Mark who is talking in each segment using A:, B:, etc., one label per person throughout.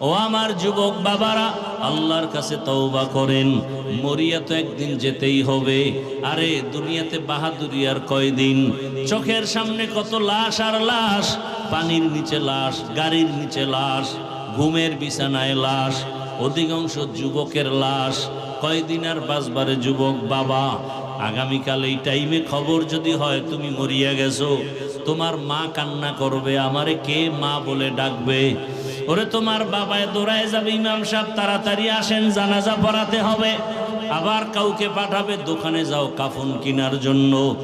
A: ও আমার যুবক বাবারা, আল্লাহর কাছে তওবা করেন। মরিয়া তো একদিন যেতেই হবে। আরে, দুনিয়াতে বাহাদুরি আর কয়দিন? চোখের সামনে কত লাশ আর লাশ, পানির নিচে লাশ, গাড়ির নিচে লাশ, ঘুমের বিছানায় লাশ, অধিকাংশ যুবকের লাশ। কয়দিন আর বাসবারে যুবক বাবা? আগামীকাল এই টাইমে খবর যদি হয়, তুমি মরিয়া গেছো। তোমার মা কান্না করবে, আমারে কে মা বলে ডাকবে? ওরে তোমার বাবায় দৌড়ায় যাবে, ইমাম সাহেব তাড়াতাড়ি আসেন, জানাজা পড়াতে হবে। আবার কাউকে পাঠাবে, দোকানে যাও কাফন কেনার জন্য।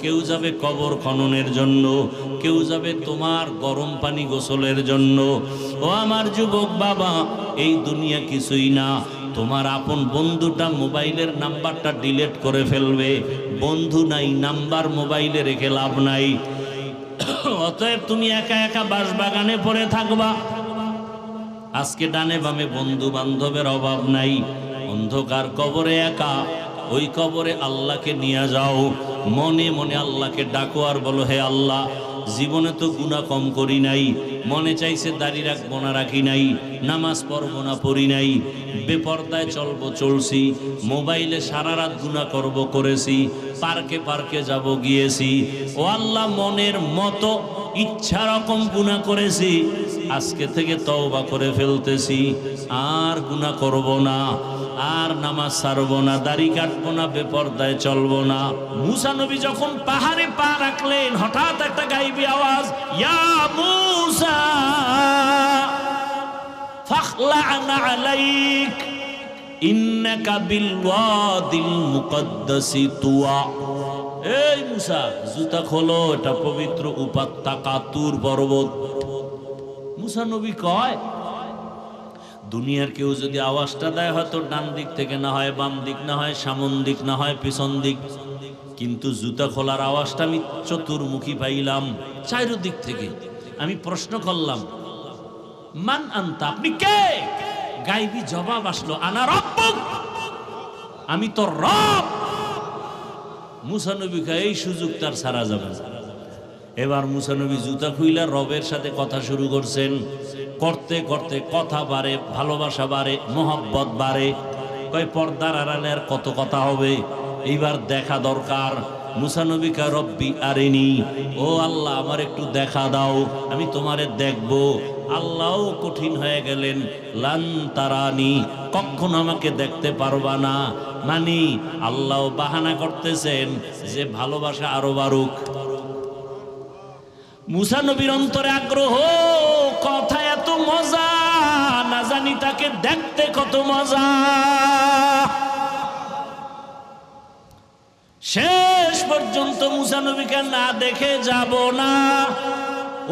A: কেউ যাবে কবর খননের জন্য। কেউ যাবে তোমার গরম পানি গোসলের জন্য। ও আমার যুবক বাবা, এই দুনিয়া কিছুই না। তোমার আপন বন্ধুটা মোবাইলের নাম্বারটা ডিলিট করে ফেলবে। বন্ধু নাই, নাম্বার মোবাইলে রেখে লাভ নাই। অতএব তুমি একা একা বাসবাগানে পড়ে থাকবা। আজকে ডানে বামে বন্ধু বান্ধবের অভাব নাই। অন্ধকার কবরে একা। ওই কবরে আল্লাহকে নিয়ে যাও। মনে মনে আল্লাহকে ডাকো আর বলো, হে আল্লাহ, জীবনে তো গুণা কম করি নাই। মনে চাইছে দাড়ি রাখব না, রাখি নাই। নামাজ পড়ব না, পড়ি নাই। বেপর্দায় চলবো, চলছি। মোবাইলে সারা রাত গুণা করব, করেছি। পার্কে পার্কে যাব, গিয়েছি। ও আল্লাহ, মনের মতো ইচ্ছা রকম গুণা করেছি, আজকে থেকে তওবা করে ফেলতেছি। আর গুণা করব না, আর নামাজ ছাড়বো না, দাড়ি কাটবো না, বেপর্দায় চলবো না। মুসা নবী যখন পাহাড়ে পা রাখলেন, হঠাৎ একটা গাইবি আওয়াজ, ইয়া মুসা, ফাখলা'না আলাইক, ইন্নাকা বিল ওয়াদিল মুকদ্দাসি তুয়া। এই মুসা, জুতা খোলো, এটা পবিত্র উপাত্তা কাতুর পর্বত। মুসা নবী কয়, দুনিয়ার কেউ যদি আওয়াজটা দেয়, হয়তো ডান দিক থেকে না হয়, বাম দিক না হয়, সামন দিক না হয়, পিছন দিক। কিন্তু জুতা খোলার আওয়াজটা আমি চতুর্মুখী পাইলাম, চারিদিক থেকে। আমি প্রশ্ন করলাম, মান আনতা, আপনি কে? গাইবি জবাব আসলো, আনা রব্বুক। আমি তো রব। মুসানবী কয়, এই সুযোগ তার সারা যাবে এবার মুসানবী জুতা খুইলা রবের সাথে কথা শুরু করছেন। করতে করতে কথা বাড়ে ভালোবাসা বাড়ে মোহব্বত বাড়ে। কয় পর্দার আড়ালে আর কত কথা হবে? এইবার দেখা দরকার। মুসানবিকা রব্বি আরেনি। ও আল্লাহ আমার একটু দেখা দাও আমি তোমারে দেখব। আল্লাহও কঠিন হয়ে গেলেন। লান তারানি কখন আমাকে দেখতে পারবা না। মানি, আল্লাহ বাহানা করতেছেন যে ভালোবাসা আরও বারুক মুসা নবীর অন্তরে আগ্রহ, কথা এত মজা, না জানি তাকে দেখতে কত মজা। শেষ পর্যন্ত মুসা নবীকে না দেখে যাব না।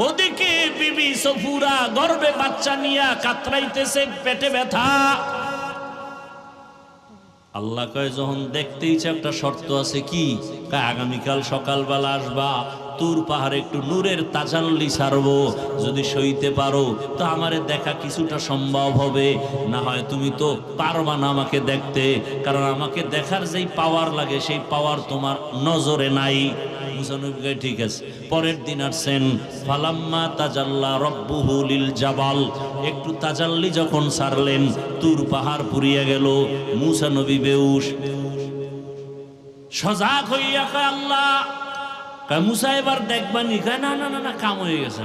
A: ওদিকে বিবি সফুরা গর্বে বাচ্চা নিয়া কাতরাইতেছে পেটে ব্যথা। আল্লাহ কয়, যখন দেখতে ইচ্ছে একটা শর্ত আছে কি? আগামীকাল সকালবেলা আসবা, তুর পাহাড়ে একটু নূরের তাজাল্লি ছাড়বো যদি সইতে পারো, তো আমারে দেখা কিছুটা সম্ভব হবে। না হয় তুমি তো পারবা না আমাকে দেখতে, কারণ আমাকে দেখার যেই পাওয়ার লাগে, সেই পাওয়ার তোমার নজরে নাই। মুসানবী ঠিক আছে। পরের দিন আসছেন, ফালাম্মা তাজাল্লা রব্বুহু লিল জাবাল। একটু তাজাল্লি যখন সারলেন, তুর পাহাড় পুড়িয়ে গেল মুসা নবী বেউস সজাগ হইয়া আল্লাহ! মুসা, এবার দেখবানি কয়, না না না কাম হয়ে গেছে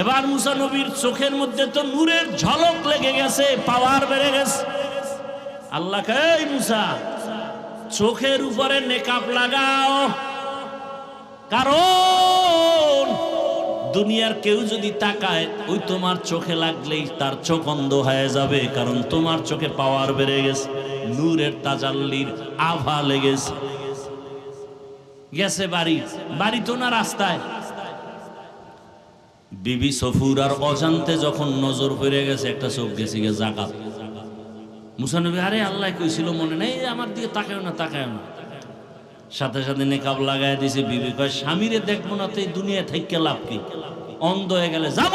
A: এবার মুসা নবীর চোখের মধ্যে তো নূরের ঝলক লেগে গেছে, পাওয়ার বেড়ে গেছে। আল্লাহ কয় মুসা, চোখের উপরে নেকাপ লাগাও। কারণ দুনিয়ার কেউ যদি তাকায়, ওই তোমার চোখে লাগলেই তার চোখ অন্ধ হয়ে যাবে, কারণ তোমার চোখে পাওয়ার বেড়ে গেছে, নূরের তাজাল্লির আভা লেগেছে। গেছে বাড়ি বাড়ি তো না রাস্তায়। বিবি সফুর আর অজান্তে যখন নজর পড়ে গেছে, একটা চোখ গেছে গে জাকাত। মুসানবী, আরে আল্লাহ কইছিল মনে নেই, আমার দিকে তাকায় না তাকায় না। সাথে সাথে নেকাব লাগাই দিছে, বিবি কয়, স্বামীরে দেখব না তো এই দুনিয়ায় থাইকে লাভ কি? অন্ধ হয়ে গেলে যাব।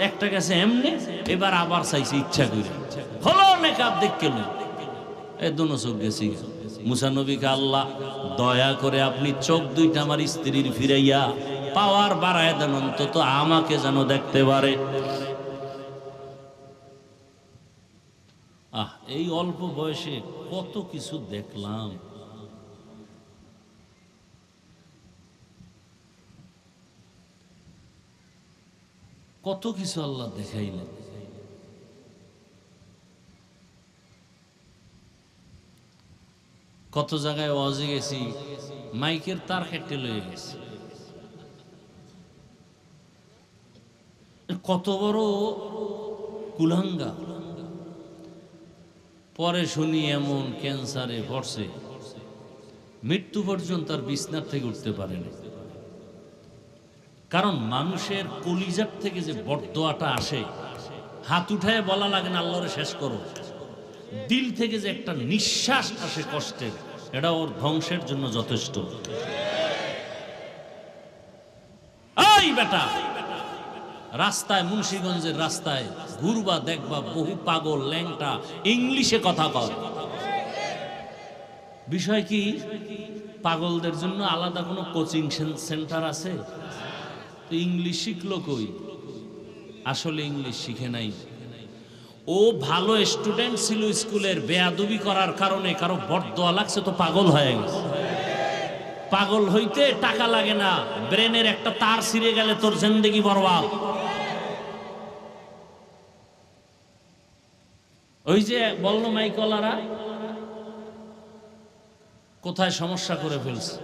A: একটা গেছে এমনি, এবার আবার চাইছে ইচ্ছা করে। হলো নেকাব দেখকে লো এ দুনো চোখ গেছি মুসা নবীকে আল্লাহ দয়া করে আপনি চোখ দুইটা আমার স্ত্রীর ফিরাইয়া পাওয়ার বাড়ায় দেন, অন্তত আমাকে যেন দেখতে পারে। আহ, এই অল্প বয়সে কত কিছু দেখলাম। কত কিছু আল্লাহ দেখাইলেন। কত জায়গায় ওয়াজে গেছি, মাইকের তার কেটে লয়ে গেছি। কত বড় কুলাঙ্গা। পরে শুনি এমন ক্যান্সারে পড়ছে মৃত্যু পর্যন্ত তার বিছনার থেকে উঠতে পারেনি। কারণ মানুষের কলিজার থেকে যে বরদোয়াটা আসে, হাত উঠায় বলা লাগে না, আল্লাহরে শেষ করো। দিল থেকে যে একটা নিঃশ্বাস আসে কষ্টের, এটা ওর ধ্বংসের জন্য যথেষ্ট। বেটা! রাস্তায়, মুন্সীগঞ্জের রাস্তায় ঘুরবা, দেখবা, বহু পাগল, ল্যাংটা, ইংলিশে কথা কয়। বিষয় কি? পাগলদের জন্য আলাদা কোনো কোচিং সেন্টার আছে? তো ইংলিশ শিখলো কই? আসলে ইংলিশ শিখে নাই। ও ভালো স্টুডেন্ট ছিল স্কুলের, বেয়াদুবি করার কারণে কারও বরদোয়া লাগছে তো পাগল হয়ে গেছে। পাগল হইতে টাকা লাগে না, ব্রেনের একটা তার ছিঁড়ে গেলে তোর জিন্দেগি বরবাদ। ওই যে বলল মাইকলারা, কোথায় সমস্যা করে ফেলছে?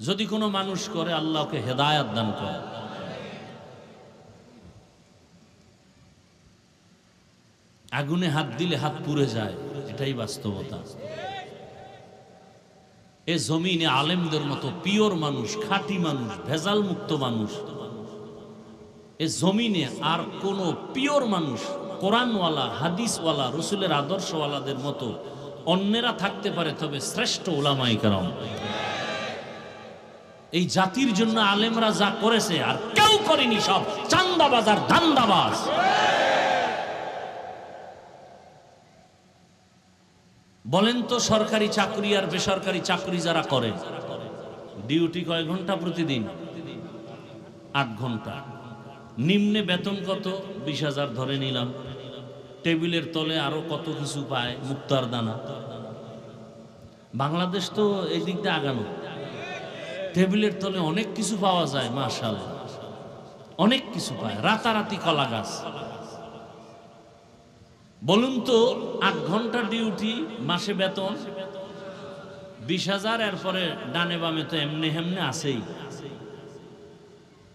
A: যদি কোনো মানুষ করে, আল্লাহকে হেদায়াত দান করে। আগুনে হাত দিলে হাত পুড়ে যায়, এটাই বাস্তবতা। এ জমিনে আলেমদের মতো পিওর মানুষ, খাঁটি মানুষ ভেজাল মুক্ত মানুষ। এ জমিনে আর কোন পিওর মানুষ, কোরআনওয়ালা, হাদিসওয়ালা, রসুলের আদর্শওয়ালাদের মতো অন্যেরা থাকতে পারে, তবে শ্রেষ্ঠ ওলামাই কারণ এই জাতির জন্য আলেমরা যা করেছে আর কেউ করেনি সব চান্দাবাজ আর ধান্দাবাজ। বলেন তো সরকারি চাকরি আর বেসরকারি চাকরি যারা করে, ডিউটি কয় ঘণ্টা প্রতিদিন? আট ঘণ্টা। নিম্নে বেতন কত? বিশ হাজার ধরে নিলাম। টেবিলের তলে আরও কত কিছু পায়? মুক্তার দানা। বাংলাদেশ তো এই দিকটা আগানো। টেবিলের তলে অনেক কিছু পাওয়া যায় মার্শাল অনেক কিছু পায়, রাতারাতি কলা গাছ। বলুন তো, আট ঘণ্টা ডিউটি, মাসে বেতন? বিশ হাজার, এরপরে ডানে বামে তো এমনি হেমনে আছেই।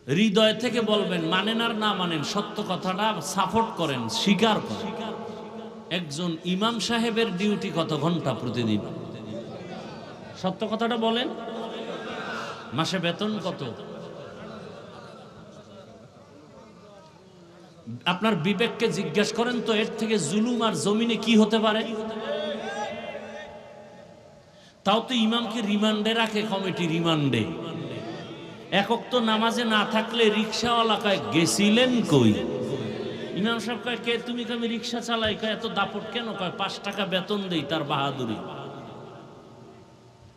A: হৃদয় থেকে বলবেন, মানেন আর না মানেন, সত্য কথাটা সাপোর্ট করেন, স্বীকার করেন। একজন ইমাম সাহেবের ডিউটি কত ঘণ্টা প্রতিদিন? সত্য কথাটা বলেন। মাসে বেতন কত? আপনার বিবেককে জিজ্ঞেস করেন তো, এর থেকে জুলুম আর জমিনে কি হতে পারে? তাও তো ইমামকে রিমান্ডে রাখে, কমিটি রিমান্ডে। একক তো নামাজে না থাকলে রিক্সাওয়ালা কয় গেছিলেন কই? ইমাম সাহেব কয়, কে তুমি? আমি রিক্সা চালাই। কয়, এত দাপট কেন? কয়, পাঁচ টাকা বেতন দেই, তার বাহাদুরি।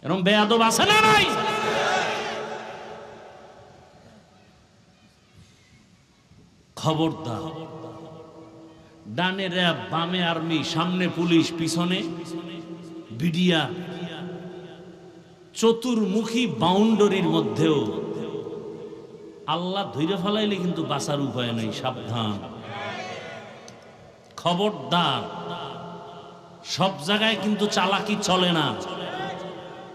A: এরকম বেয়াদব আছে না নাই? খবরদার। ডানে র্যাব, বামে আর্মি, সামনে পুলিশ, পিছনে বিডিয়া চতুর্মুখী বাউন্ডারির মধ্যেও আল্লাহ ধৈর্য ফেলাইলে কিন্তু বাঁচার উপায় নেই, সাবধান। খবরদার। সব জায়গায় কিন্তু চালাকি চলে না।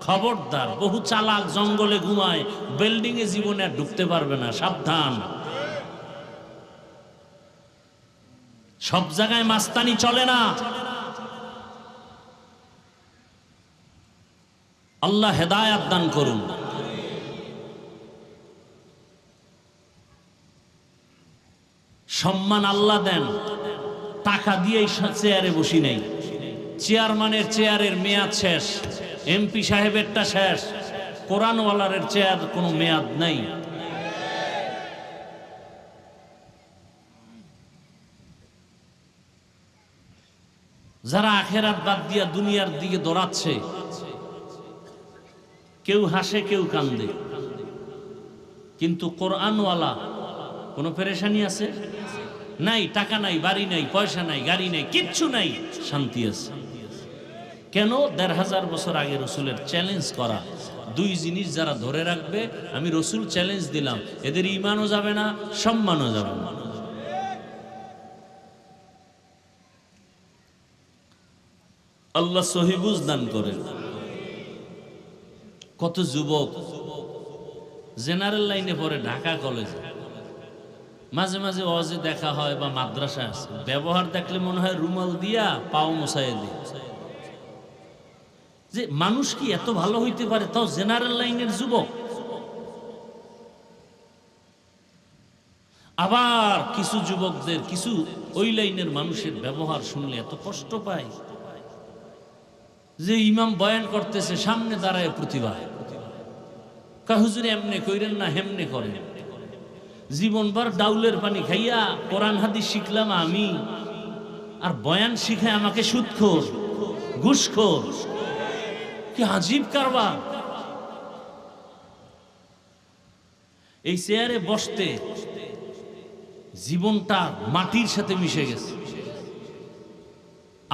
A: খবরদার, বহু চালাক জঙ্গলে ঘুমায় বিল্ডিং এ জীবনে ঢুকতে পারবে না, সাবধান। সব জায়গায় মাস্তানি চলে না। আল্লাহ হেদায়াত দান করুন। সম্মান আল্লাহ দেন। টাকা দিয়েই চেয়ারে বসি নেই। চেয়ারম্যানের চেয়ারের মেয়াদ শেষ। এমপি সাহেবেরটা শেষ। কোরআনওয়ালারের চেয়ার কোনো মেয়াদ নেই। যারা আখেরাত বাদ দিয়া দুনিয়ার দিকে দৌড়াচ্ছে, কেউ হাসে, কেউ কান্দে। কিন্তু কোরআনওয়ালা, কোনো পেরেশানি আছে? নাই, টাকা নাই, বাড়ি নাই, পয়সা নাই, গাড়ি নাই, কিচ্ছু নাই, শান্তি আছে। কেন? দেড় হাজার বছর আগে রসুলের চ্যালেঞ্জ করা। দুই জিনিস যারা ধরে রাখবে, আমি রসুল চ্যালেঞ্জ দিলাম, এদের ইমানও যাবে না, সম্মানও যাবে না। আল্লাহ সহিবুজ দান করেন। কত যুবক জেনারেল লাইনে পড়ে ঢাকা কলেজে। মাঝে মাঝে অজে দেখা হয় বা মাদ্রাসা আছে ব্যবহার দেখলে মনে হয় রুমাল দিয়া পাও মশাই দিয়ে যে মানুষ কি এত ভালো হইতে পারে তাও জেনারেল লাইনের যুবক? আবার কিছু যুবকদের, কিছু ওই লাইনের মানুষের ব্যবহার শুনলে এত কষ্ট পায়। যে ইমাম বয়ান করতেছে, সামনে দাঁড়ায় প্রতিভা। কাহুজুরে এমনে কইরেন না, হেমনে করেন। জীবনভর ডাউলের পানি খাইয়া কোরআন হাদিস শিখলাম আমি। আর বয়ান শিখে আমাকে সুৎখোর, ঘুষখোর। কি আজীব কারবার। এই চেয়ারে বসতে জীবনটা মাটির সাথে মিশে গেছে।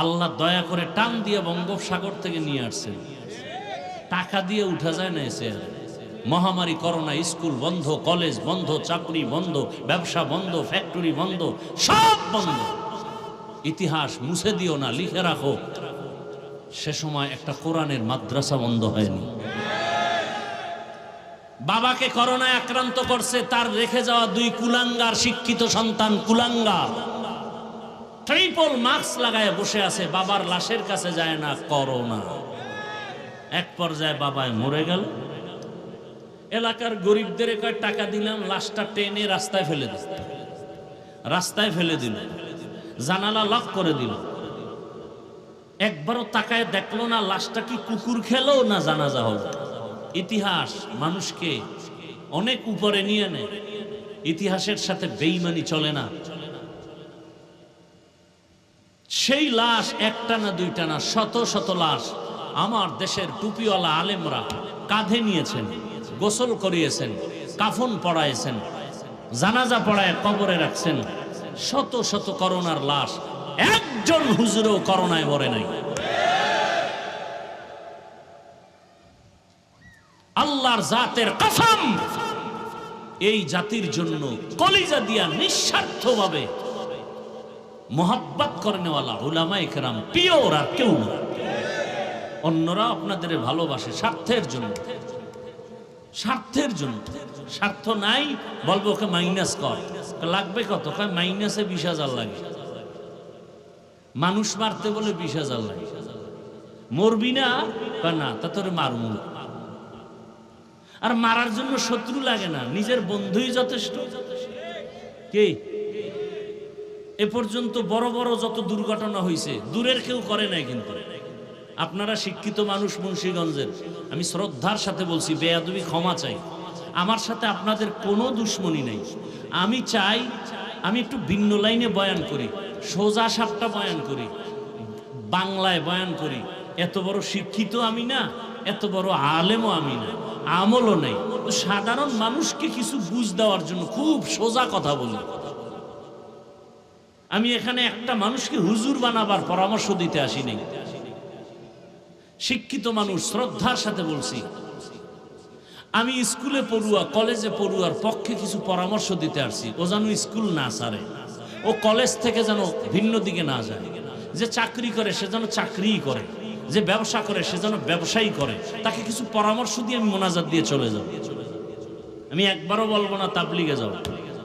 A: আল্লাহ দয়া করে টান দিয়ে বঙ্গোপসাগর থেকে নিয়ে আসছেন। টাকা দিয়ে উঠা যায় না এসে মহামারী, করোনা, স্কুল বন্ধ, কলেজ বন্ধ, চাকরি বন্ধ, ব্যবসা বন্ধ, ফ্যাক্টরি বন্ধ, সব বন্ধ। ইতিহাস মুছে দিও না, লিখে রাখো। সে সময় একটা কোরআনের মাদ্রাসা বন্ধ হয়নি। বাবাকে করোনায় আক্রান্ত করছে, তার রেখে যাওয়া দুই কুলাঙ্গার শিক্ষিত সন্তান কুলাঙ্গার। ট্রিপল মাস্ক লাগায় বসে আছে, বাবার লাশের কাছে যায় না, করোনা। এক পর্যায়ে বাবায় মরে গেল। এলাকার গরিবদের কয় টাকা দিলাম, লাশটা টেনে রাস্তায় ফেলে দিল। রাস্তায় ফেলে দিল। জানালা লক করে দিল। একবারও তাকায় দেখল না, লাশটা কি কুকুর খেলো না জানাজা হলো। ইতিহাস মানুষকে অনেক উপরে নিয়ে নেয়। ইতিহাসের সাথে বেইমানি চলে না। সেই লাশ একটা না দুইটা না, শত শত লাশ আমার দেশের টুপিওয়ালা আলেমরা কাঁধে নিয়েছেন, গোসল করিয়েছেন, কাফন পড়াইছেন জানাজা পড়ায় কবরে রাখছেন। শত শত করোনার লাশ, একজন হুজুরও করোনায় মরে নাই। আল্লাহর জাতের কসম, এই জাতির জন্য কলিজা দিয়া নিঃস্বার্থভাবে মোহাব্বত করে নেওয়ালা উলামা একরাম পিওর আর কেউ না। অন্যরা আপনাদের ভালোবাসে স্বার্থের জন্য। স্বার্থের জন্য। স্বার্থ নাই, বলব ওকে মাইনাস কর লাগবে কত? মাইনাসে বিশ হাজার লাগে। মানুষ মারতে বলে বিশ হাজার লাগে। মরবি না? না, তা তোর মারমু আর মারার জন্য শত্রু লাগে না। নিজের বন্ধুই যথেষ্ট। কে? এ পর্যন্ত বড় বড় যত দুর্ঘটনা হয়েছে দূরের কেউ করে নাই কিন্তু। আপনারা শিক্ষিত মানুষ মুন্সীগঞ্জের, আমি শ্রদ্ধার সাথে বলছি, বেয়াদবি ক্ষমা চাই। আমার সাথে আপনাদের কোনো দুশ্মনী নেই। আমি চাই, আমি একটু ভিন্ন লাইনে বয়ান করি, সোজা সাপটা বয়ান করি, বাংলায় বয়ান করি। এত বড় শিক্ষিত আমি না, এত বড় আলেমও আমি না, আমলও নেই। সাধারণ মানুষকে কিছু বুঝ দেওয়ার জন্য খুব সোজা কথা বলি। আমি এখানে একটা মানুষকে হুজুর বানাবার পরামর্শ দিতে আসিনি। শিক্ষিত মানুষ, শ্রদ্ধার সাথে বলছি। আমি স্কুলে পড়ুয়া, কলেজে পড়ুয়ার পক্ষে কিছু পরামর্শ দিতে আসছি। ও যেন স্কুল না সারে ও কলেজ থেকে যেন ভিন্ন দিকে না যায়। যে চাকরি করে, সে যেন চাকরিই করে। যে ব্যবসা করে, সে যেন ব্যবসায়ী করে। তাকে কিছু পরামর্শ দিয়ে আমি মোনাজাত দিয়ে চলে যাব। আমি একবারও বলব না, তাবলিগে যাও।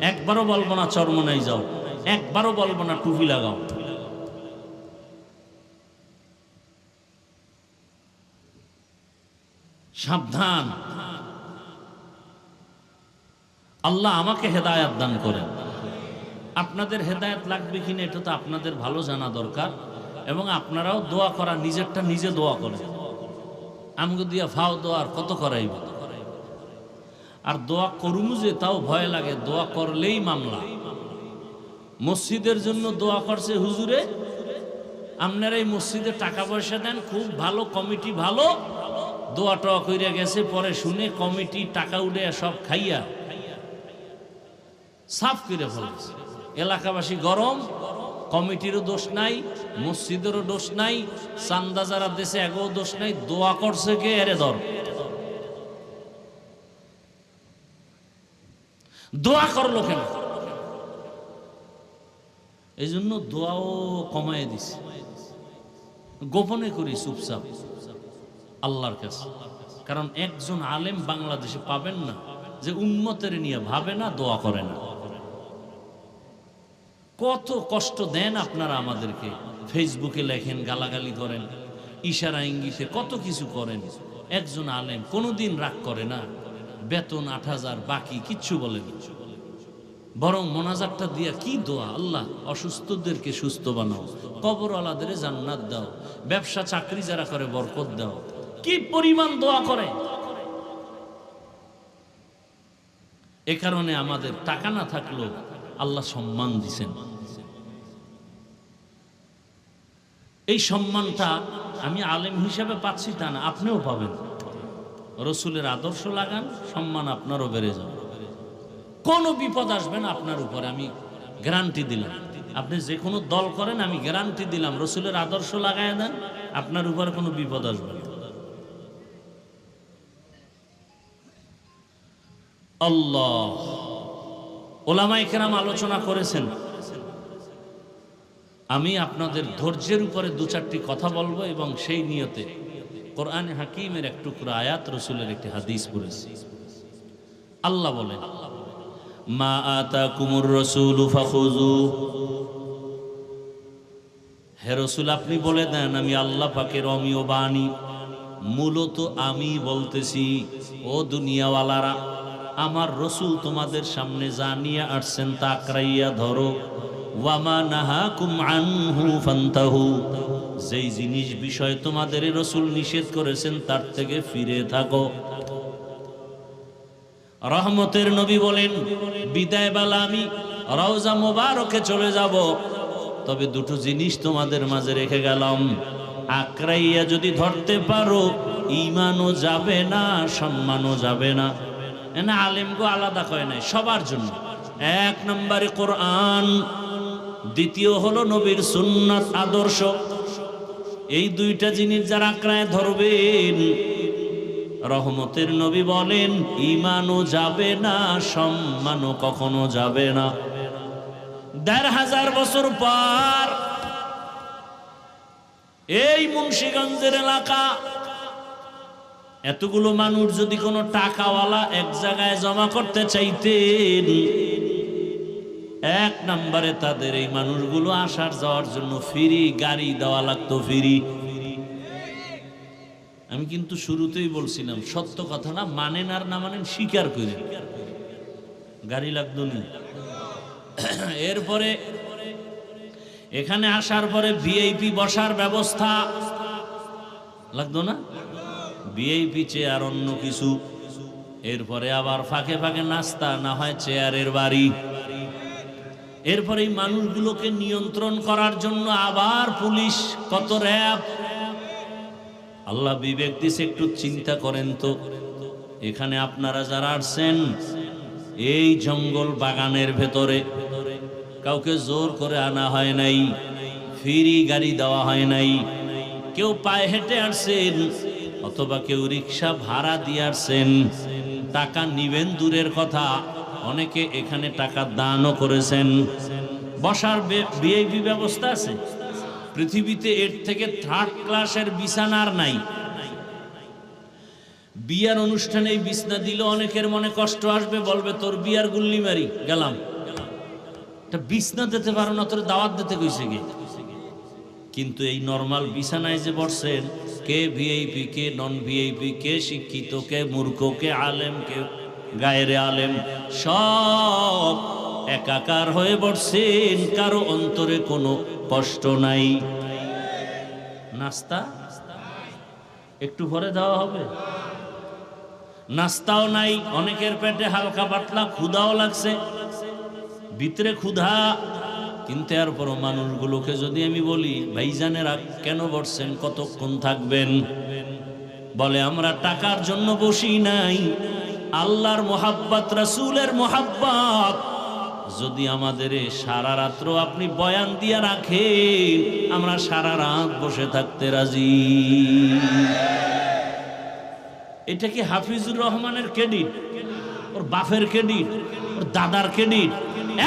A: একবারও বলব না, চরমনাই যাও। একবারও বলব না, টুপি লাগাও। সাবধান। আল্লাহ আমাকে হেদায়াত দান করেন। আপনাদের হেদায়াত লাগবে কিনা এটা তো আপনাদের ভালো জানা দরকার, এবং আপনারাও দোয়া করা, নিজেরটা নিজে দোয়া করেন। আমগো দিয়া ফাও দোয়ার কত করাইব? আর দোয়া করুমু যে, তাও ভয় লাগে, দোয়া করলেই মামলা। মসজিদের জন্য দোয়া করছে হুজুরে আপনারা এই মসজিদে টাকা পয়সা দেন, খুব ভালো, কমিটি ভালো। দোয়া টোয়া কইরা গেছে, পরে শুনে কমিটি টাকা উঠে সব খাইয়া সাফ করে ফেলেছে। এলাকাবাসী গরম, কমিটিরও দোষ নাই, মসজিদেরও দোষ নাই, চান্দা যারা দেশে এগো দোষ নাই, দোয়া করছে কে? এরে ধর। দোয়া করল কেন? এই জন্য দোয়াও কমায় দিছে। গোপনে করি চুপচাপ। আল্লাহর কাছে। কারণ একজন আলেম বাংলাদেশে পাবেন না, যে উন্মতের নিয়ে ভাবে না, দোয়া করে না। কত কষ্ট দেন আপনারা আমাদেরকে। ফেসবুকে লেখেন, গালাগালি করেন, ইশারা ইঙ্গিতে কত কিছু করেন। একজন আলেম কোনোদিন রাগ করে না, বেতন আট হাজার, বাকি কিচ্ছু বলেন বরং মোনাজারটা দিয়া কি দোয়া? আল্লাহ, অসুস্থদেরকে সুস্থ বানাও কবর আলাদের জান্নাত দাও, ব্যবসা, চাকরি যারা করে, বরকত দাও। কি পরিমাণ দোয়া করে? এ কারণে আমাদের টাকা না থাকলেও আল্লাহ সম্মান দিছেন। এই সম্মানটা আমি আলেম হিসাবে পাচ্ছি তা না, আপনিও পাবেন। রসুলের আদর্শ লাগান, সম্মান আপনারও বেড়ে যাবে। কোনো বিপদ আসবে না আপনার উপরে, আমি গ্যারান্টি দিলাম। আপনি যে কোনো দল করেন, আমি গ্যারান্টি দিলাম। রসুলের আদর্শ লাগাই দেন, আপনার উপরে কোনো বিপদ আসবে না। আল্লাহ। কেরাম আলোচনা করেছেন। আমি আপনাদের ধৈর্যের উপরে দু চারটি কথা বলব এবং সেই নিয়তে কোরআন হাকিমের এক টুকরো আয়াত রসুলের একটি হাদিস পড়েছি। আল্লাহ বলেন মা কুমুর রসুল হে রসুল, আপনি বলে দেন, আমি আল্লাহ পাকের অমীয় বাণী। মূলত আমি বলতেছি, ও দুনিয়াওয়ালারা, আমার রসুল তোমাদের সামনে যা নিয়ে আসছেন, তা আঁকড়াইয়া ধরো। ওয়ামা আনহু ফান্তাহু। যেই জিনিস বিষয় তোমাদের রসুল নিষেধ করেছেন, তার থেকে ফিরে থাকো। রহমতের নবী বলেন, বিদায় বেলা আমি রওজা মোবারকে চলে যাব। তবে দুটো জিনিস তোমাদের মাঝে রেখে গেলাম। আক্রাইয়া যদি ধরতে পারো ইমানও যাবে না, সম্মানও যাবে না। এনা আলেমগো আলাদা কয় নাই, সবার জন্য। এক নম্বরে কোরআন, দ্বিতীয় হলো নবীর সুন্নাত আদর্শ। এই দুইটা জিনিস যারা আক্রায় ধরবেন রহমতের নবী বলেন ইমানও যাবে না, সম্মানও কখনো যাবে না। দেড় হাজার বছর পর এই মুন্সীগঞ্জের এলাকা, এতগুলো মানুষ যদি কোনো টাকাওয়ালা এক জায়গায় জমা করতে চাইতেন, এক নম্বরে তাদের এই মানুষগুলো আসার যাওয়ার জন্য ফিরি, গাড়ি দেওয়া লাগতো ফ্রি। আমি কিন্তু শুরুতেই বলছিলাম, সত্য কথা না, মানেন আর না মানেন স্বীকার করি। গাড়ি লাগতো নি। এরপরে, এখানে আসার পরে ভিআইপি বসার ব্যবস্থা। লাগতো না? ভিআইপি চেয়ার অন্য কিছু। এরপরে আবার ফাঁকে ফাঁকে নাস্তা, না হয় চেয়ারের বাড়ি। এরপরে এই মানুষগুলোকে নিয়ন্ত্রণ করার জন্য আবার পুলিশ, কত র্যাব আল্লাহ বিবেক দিছে, একটু চিন্তা করেন তো। এখানে আপনারা যারা আসছেন এই জঙ্গল বাগানের ভেতরে কাউকে জোর করে আনা হয় নাই, ফিরি গাড়ি দেওয়া হয় নাই। কেউ পায়ে হেঁটে আসছেন, অথবা কেউ রিক্সা ভাড়া দিয়ে আসছেন। টাকা নিবেন দূরের কথা, অনেকে এখানে টাকা দানও করেছেন। বসার বিআইপি ব্যবস্থা আছে? পৃথিবীতে এর থেকে থার্ড ক্লাসের বিছানার নাই। বিয়ার অনুষ্ঠানে বিছনা দিলে অনেকের মনে কষ্ট আসবে, বলবে, তোর বিয়ার গুল্লি মারি, গেলাম। একটা বিছনা দিতে পারো না, তোর দাওয়াত দিতে কইছে গে কিন্তু এই নর্মাল বিছানায় যে বসছেন, কে ভিআইপি কে নন ভিআইপি কে শিক্ষিত, কে মূর্খ, কে আলেম, কে গায়ের আলেম, সব একাকার হয়ে বসছেন, কারও অন্তরে কোনো কষ্ট নাই। নাস্তা? একটু পরে দেওয়া হবে। নাস্তাও নাই, অনেকের পেটে হালকা পাতলা ক্ষুধাও লাগছে। ভিতরে ক্ষুধা, কিন্তু এরপরও মানুষগুলোকে যদি আমি বলি, ভাইজানেরা কেন বসছেন, কতক্ষণ থাকবেন? বলে, আমরা টাকার জন্য বসি নাই। আল্লাহর মোহাব্বত, রাসূলের মোহাব্বত। যদি আমাদের সারা রাত্র আপনি বয়ান দিয়া রাখেন, আমরা সারা রাত বসে থাকতে রাজি। এটা কি হাফিজুর রহমানের ক্রেডিট? ওর বাফের ক্রেডিট? ওর দাদার ক্রেডিট?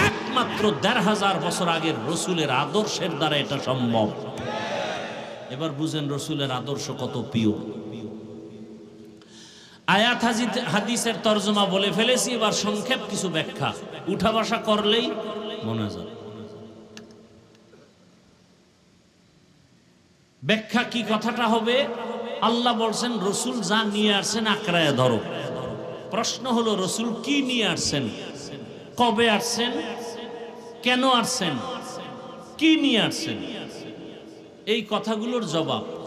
A: একমাত্র দেড় হাজার বছর আগের রসুলের আদর্শের দ্বারা এটা সম্ভব। এবার বুঝেন রসুলের আদর্শ কত প্রিয়। আয়াত হাজিত- হাদিসের তর্জমা বলে ফেলেছি, এবার সংক্ষেপ কিছু ব্যাখ্যা। উঠা বসা করলেই মনে যাবে ব্যাখ্যা কি কথাটা হবে? আল্লাহ বলছেন, রসুল যা নিয়ে আসছেন আঁকড়ায় ধরো। প্রশ্ন হলো, রসুল কি নিয়ে আসছেন? কবে আসছেন? কেন আসছেন? কি নিয়ে আসছেন? এই কথাগুলোর জবাব।